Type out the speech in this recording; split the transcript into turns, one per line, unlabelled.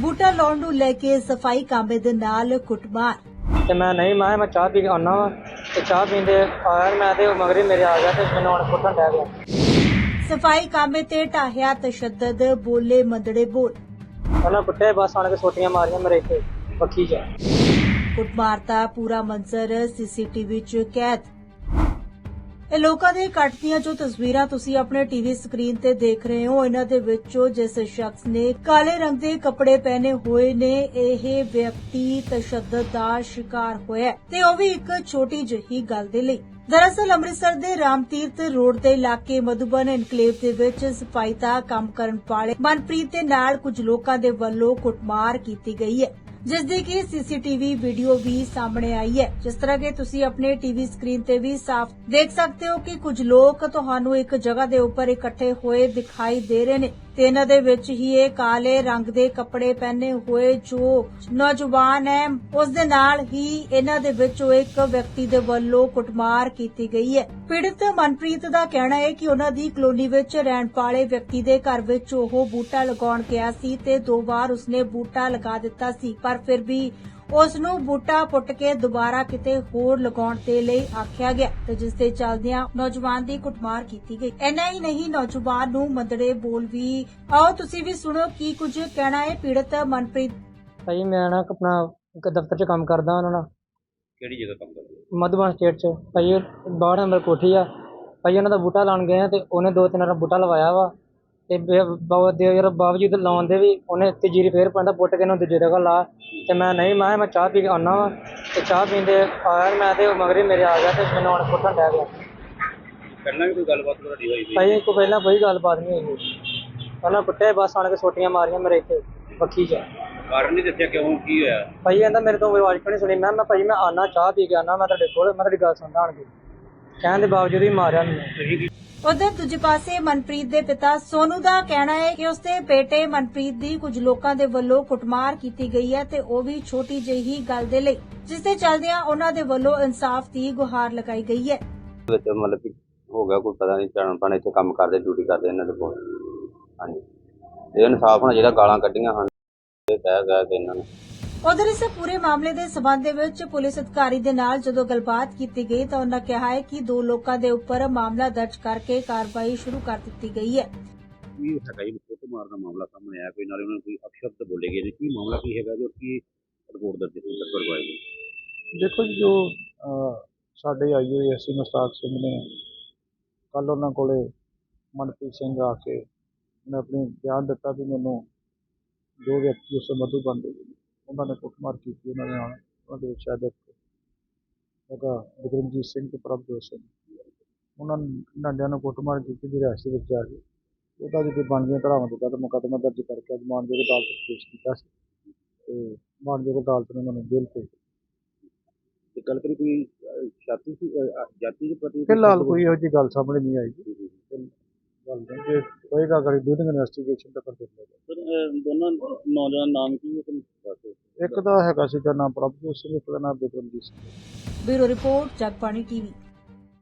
ਬੂਟਾ ਲਾਉਣ ਨੂੰ ਲੈ ਕੇ ਸਫ਼ਾਈ ਕਾਮੇ ਦੇ ਨਾਲ ਕੁੱਟਮਾਰ।
ਤੇ ਮੈਂ ਨਹੀਂ ਮੈਂ ਮੈਂ ਚਾਹ ਪੀ ਕੇ ਆਉਣਾ ਵਾ ਤੇ ਚਾਹ ਪੀਂਦੇ ਆਇਆ ਮੈਂ ਤੇ ਮਗਰੇ ਮੇਰੇ ਆ ਗਿਆ ਤੇ ਮੈਨੂੰ ਹੁਣ ਕੁੱਟਣ ਡਿਆ ਗਿਆ
ਸਫ਼ਾਈ ਕਾਮੇ ਤੇ ਢਾਹਿਆ ਤਸ਼ੱਦਦ ਬੋਲੇ ਮੰਦੜੇ ਬੋਲ।
ਉਹਨਾਂ ਕੁੱਟੇ ਬਸ ਆਣ ਕੇ ਸੋਟੀਆਂ ਮਾਰੀਆਂ ਮੇਰੇ ਇੱਥੇ ਪੱਖੀ 'ਚ।
ਕੁੱਟਮਾਰ ਦਾ ਪੂਰਾ ਮੰਜ਼ਰ ਸੀਸੀਟੀਵੀ 'ਚ ਕੈਦ। ਇਹ ਲੋਕਾਂ ਦੇ ਕੱਟ ਦੀਆਂ ਜੋ ਤਸਵੀਰਾਂ ਤੁਸੀਂ ਆਪਣੇ ਟੀਵੀ ਸਕਰੀਨ ਤੇ ਦੇਖ ਰਹੇ ਹੋ। ਇਹਨਾਂ ਦੇ ਵਿੱਚੋਂ ਜਿਸ ਸ਼ਖਸ ਨੇ ਕਾਲੇ ਰੰਗ ਦੇ ਕੱਪੜੇ ਪਹਿਨੇ ਹੋਏ ਨੇ, ਇਹ ਵਿਅਕਤੀ ਤਸ਼ੱਦਦ ਦਾ ਸ਼ਿਕਾਰ ਹੋਇਆ ਤੇ ਉਹ ਵੀ ਇੱਕ ਛੋਟੀ ਜਿਹੀ ਗੱਲ ਦੇ ਲਈ। ਦਰਅਸਲ ਅੰਮ੍ਰਿਤਸਰ ਦੇ ਰਾਮਤੀਰਥ ਰੋਡ ਦੇ ਇਲਾਕੇ ਮਧੁਬਨ ਇਨਕਲੇਵ ਦੇ ਵਿੱਚ ਸਫ਼ਾਈ ਦਾ ਕੰਮ ਕਰਨ ਵਾਲੇ ਮਨਪ੍ਰੀਤ ਦੇ ਨਾਲ ਕੁਝ ਲੋਕਾਂ ਦੇ ਵੱਲੋਂ ਕੁੱਟਮਾਰ ਕੀਤੀ ਗਈ ਹੈ। ਜਿਸ ਦੀ ਕਿ ਸੀਸੀਟੀਵੀ ਵੀਡੀਓ ਵੀ ਸਾਹਮਣੇ ਆਈ ਹੈ। ਜਿਸ ਤਰ੍ਹਾਂ ਕਿ ਤੁਸੀਂ ਆਪਣੇ ਟੀਵੀ ਸਕਰੀਨ ਤੇ ਵੀ ਸਾਫ਼ ਦੇਖ ਸਕਦੇ ਹੋ ਕਿ ਕੁਝ ਲੋਕ ਤੁਹਾਨੂੰ ਇੱਕ ਜਗ੍ਹਾ ਦੇ ਉੱਪਰ ਇਕੱਠੇ ਹੋਏ ਦਿਖਾਈ ਦੇ ਰਹੇ ਨੇ। ਤੇ ਇਹਨਾਂ ਦੇ ਵਿੱਚ ਹੀ ਇਹ ਕਾਲੇ ਰੰਗ ਦੇ ਕੱਪੜੇ ਪਹਿਨੇ ਹੋਏ ਜੋ ਨੌਜਵਾਨ ਹੈ, ਉਸ ਦੇ ਨਾਲ ਹੀ ਇਹਨਾਂ ਦੇ ਵਿੱਚੋਂ ਇੱਕ ਵਿਅਕਤੀ ਦੇ ਵੱਲੋਂ ਕੁੱਟਮਾਰ ਕੀਤੀ ਗਈ ਹੈ। ਪੀੜਤ ਮਨਪ੍ਰੀਤ ਦਾ ਕਹਿਣਾ ਹੈ ਕਿ ਉਹਨਾਂ ਦੀ ਕਲੋਨੀ ਵਿੱਚ ਰਹਿਣ ਵਾਲੇ ਵਿਅਕਤੀ ਦੇ ਘਰ ਵਿੱਚ ਉਹ ਬੂਟਾ ਲਗਾਉਣ ਗਿਆ ਸੀ ਤੇ ਦੋ ਵਾਰ ਉਸਨੇ ਬੂਟਾ ਲਗਾ ਦਿੱਤਾ ਸੀ, ਪਰ ਫਿਰ ਵੀ ਉਸ ਨੂੰ ਬੂਟਾ ਪੁੱਟ ਕੇ ਦੁਬਾਰਾ ਕਿਤੇ ਹੋਰ ਲਗਾਉਣ ਦੇ ਲਈ ਆਖਿਆ ਗਿਆ ਤੇ ਜਿਸ ਦੇ ਚੱਲਦਿਆਂ ਨੌਜਵਾਨ ਦੀ ਕੁੱਟਮਾਰ ਕੀਤੀ ਗਈ। ਇੰਨਾ ਹੀ ਨਹੀਂ ਨੌਜਵਾਨ ਨੂੰ ਮੰਦੜੇ ਬੋਲ ਵੀ ਆਓ ਤੁਸੀਂ ਵੀ ਸੁਣੋ ਕੀ ਕੁਝ ਕਹਿਣਾ ਹੈ ਪੀੜਤ ਮਨਪ੍ਰੀਤ।
ਭਾਈ ਮੈਂ ਨਾ ਆਪਣਾ ਇੱਕ ਦਫ਼ਤਰ 'ਚ ਕੰਮ ਕਰਦਾ ਉਹਨਾਂ ਨਾਲ।
ਕਿਹੜੀ ਜਗ੍ਹਾ ਕੰਮ ਕਰਦੇ ਹੋ?
ਮਧੂਬਨ ਸਟੇਟ 'ਚ। ਭਾਈ ਬਾਹਰ ਨੰਬਰ ਕੋਠੀ ਆ। ਭਾਈ ਉਹਨਾਂ ਦਾ ਬੂਟਾ ਲਾਉਣ ਗਏ ਆ ਤੇ ਉਹਨੇ ਦੋ ਤਿੰਨ ਵਾਰ ਬੂਟਾ ਲਵਾਇਆ ਵਾ। ਤੇ ਬਾਬਾ ਦੇ ਯਾਰ ਬਾਵਜੂਦ ਲਾਉਣ ਦੇ ਵੀ ਉਹਨੇ ਤੀਜੀ ਫੇਰ ਪਾਉਂਦਾ ਪੁੱਟ ਕੇ ਉਹਨੂੰ ਦੂਜੀ ਜਗ੍ਹਾ ਲਾ। ਤੇ ਮੈਂ ਨਹੀਂ ਮੈਂ ਮੈਂ ਚਾਹ ਪੀ ਕੇ ਆਉਣਾ ਵਾ। ਤੇ ਚਾਹ ਪੀਂਦੇ ਆਇਆ ਮੈਂ ਤੇ ਮਗਰੇ ਮੇਰੇ ਆ ਗਿਆ ਤੇ ਮੈਨੂੰ ਹੁਣ ਕੁੱਟਣ ਡਿਆ ਗਿਆ।
ਪਹਿਲਾਂ ਵੀ ਕੋਈ ਗੱਲਬਾਤ ਤੁਹਾਡੀ ਹੋਈ ਸੀ?
ਭਾਈ ਕੋ ਪਹਿਲਾਂ ਕੋਈ ਗੱਲਬਾਤ ਨਹੀਂ ਹੋਈ। ਉਹਨਾਂ ਕੁੱਟੇ ਬਸ ਆਣ ਕੇ ਸੋਟੀਆਂ ਮਾਰੀਆਂ ਮੇਰੇ ਇੱਥੇ ਪੱਖੀ 'ਚ।
ਕਾਰਨ ਨਹੀਂ ਦੱਸਿਆ ਕਿਉਂ ਕੀ ਹੋਇਆ?
ਭਾਈ ਕਹਿੰਦਾ ਮੇਰੇ ਤੋਂ ਆਵਾਜ਼ ਕਿਉਂ ਨਹੀਂ ਸੁਣੀ? ਮੈਂ ਮੈਂ ਭਾਈ ਮੈਂ ਆਨਾ ਚਾਹ ਪੀ ਕੇ ਆਨਾ ਮੈਂ ਤੁਹਾਡੇ ਕੋਲ ਮੈਂ ਤੁਹਾਡੀ ਗੱਲ ਸੁਣਦਾ ਆਣ ਕੇ। ਕਹਿਣ ਦੇ ਬਾਵਜੂਦ ਵੀ ਮਾਰਿਆ ਮੈਨੂੰ।
ਉਧਰ ਦੂਜੇ ਪਾਸੇ ਮਨਪ੍ਰੀਤ ਦੇ ਪਿਤਾ ਸੋਨੂ ਦਾ ਕਹਿਣਾ ਹੈ ਕਿ ਉਸਦੇ ਬੇਟੇ ਮਨਪ੍ਰੀਤ ਦੀ ਕੁਝ ਲੋਕਾਂ ਦੇ ਵੱਲੋਂ ਕੁੱਟਮਾਰ ਕੀਤੀ ਗਈ ਹੈ ਤੇ ਉਹ ਵੀ ਛੋਟੀ ਜਿਹੀ ਗੱਲ ਦੇ ਲਈ ਜਿਸ ਦੇ ਚੱਲਦਿਆਂ ਉਹਨਾਂ ਦੇ ਵੱਲੋਂ ਇਨਸਾਫ ਦੀ ਗੁਹਾਰ ਲਗਾਈ ਗਈ ਹੈ।
ਵਿੱਚ ਮਤਲਬ ਕਿ ਹੋ ਗਿਆ ਕੋਈ ਪਤਾ ਨਹੀਂ ਜਾਣ ਪਾਣ ਇੱਥੇ ਕੰਮ ਕਰਦੇ ਡਿਊਟੀ ਕਰਦੇ ਇਹਨਾਂ ਦੇ ਕੋਲ। ਹਾਂਜੀ। ਇਹ ਇਨਸਾਫ ਹੋਣਾ ਜਿਹੜਾ ਗਾਲਾਂ ਕੱਢੀਆਂ ਹਨ ਇਹ ਕਹਿ ਗਿਆ ਕਿ ਇਹਨਾਂ ਨੇ
ਉਧਰ ਇਸ ਪੂਰੇ ਮਾਮਲੇ ਦੇ ਸਬੰਧ ਦੇ ਵਿੱਚ ਪੁਲਿਸ ਅਧਿਕਾਰੀ ਦੇ ਨਾਲ ਜਦੋਂ ਗੱਲਬਾਤ ਕੀਤੀ ਗਈ ਤਾਂ ਉਹਨਾਂ ਕਿਹਾ ਹੈ ਕਿ ਦੋ ਲੋਕਾਂ ਦੇ ਉੱਪਰ ਮਾਮਲਾ ਦਰਜ ਕਰਕੇ ਕਾਰਵਾਈ ਸ਼ੁਰੂ ਕਰ ਦਿੱਤੀ ਗਈ ਹੈ।
ਕੀ ਹੈਗਾ ਜੀ? ਫੋਟੋ ਮਾਰਨ ਦਾ ਮਾਮਲਾ ਸਾਹਮਣੇ ਆਇਆ। ਕੋਈ ਨਾਲੇ ਉਹਨਾਂ ਨੂੰ ਕੋਈ ਅਪਸ਼ਬਦ ਬੋਲੇ ਗਏ ਨੇ। ਕੀ ਮਾਮਲਾ ਕੀ ਹੈਗਾ ਜੋ? ਕੀ ਰਿਪੋਰਟ ਦਰਜ ਕਰਵਾਈ ਗਈ?
ਦੇਖੋ ਜੀ ਜੋ ਅਹ, ਸਾਡੇ ਆਈ ਹੋਏ ਐਸੀ ਮੁਸਤਾਕ ਸਿੰਘ ਨੇ ਕੱਲ ਉਹਨਾਂ ਕੋਲੇ ਮਨਪ੍ਰੀਤ ਸਿੰਘ ਆ ਕੇ ਉਹਨੇ ਆਪਣੀ ਬਿਆਨ ਦਿੱਤਾ ਵੀ ਮੈਨੂੰ ਦੋ ਵਿਅਕਤੀ ਉਸ ਮਧੂ ਬੰਦੇ ਉਹਨਾਂ ਨੇ ਕੁੱਟਮਾਰ ਕੀਤੀ ਉਹਨਾਂ ਦੇ ਨਾਲ ਉਹਨਾਂ ਦੇ ਵਿੱਚ ਹੈਗਾ ਬਿਕਰਮਜੀਤ ਸਿੰਘ ਤੇ ਪ੍ਰਭਜੋਤ ਸਿੰਘ। ਉਹਨਾਂ ਨੰਡਿਆਂ ਨੂੰ ਕੁੱਟਮਾਰ ਕੀਤੀ ਦੀ ਰਿਹਾਸਤ ਵਿੱਚ ਜਾ ਕੇ। ਉਹਦਾ ਜਿਹੜੀ ਬਣਦੀਆਂ ਧਾਰਾਵਾਂ ਦੇ ਤਹਿਤ ਮੁਕੱਦਮਾ ਦਰਜ ਕਰਕੇ ਮਾਨਯੋਗ ਅਦਾਲਤ ਵਿੱਚ ਪੇਸ਼ ਕੀਤਾ ਸੀ ਤੇ ਮਾਨਯੋਗ ਅਦਾਲਤ ਨੇ ਉਹਨਾਂ ਨੂੰ ਜੇਲ੍ਹ ਭੇਜ ਦਿੱਤਾ।
ਤੇ ਗੱਲ ਕਰੀ ਕੋਈ ਜਾਤੀ ਸੀ ਜਾਤੀ ਦੇ ਪ੍ਰਤੀ
ਫਿਲਹਾਲ ਕੋਈ ਇਹੋ ਜਿਹੀ ਗੱਲ ਸਾਹਮਣੇ ਨਹੀਂ ਆਈ। ਜੀ ਗੱਲ ਨਹੀਂ ਜੇ ਹੋਏਗਾ ਅਗਰ ਡੂਰਿੰਗ ਇਨਵੈਸਟੀਗੇਸ਼ਨ ਤਾਂ ਕਰ ਦਿੱਤਾ
ਦੋਨਾਂ ਨੌਜਵਾਨ ਨਾਮ ਕੀ ਹੈ?
ਇੱਕ ਦਾ ਹੈਗਾ ਸੀਗਾ ਨਾਮ ਪ੍ਰਭਜੋਤ ਸਿੰਘ, ਇੱਕ ਦਾ ਨਾਮ Bikramjit Singh.
Bureau report, Jagbani TV.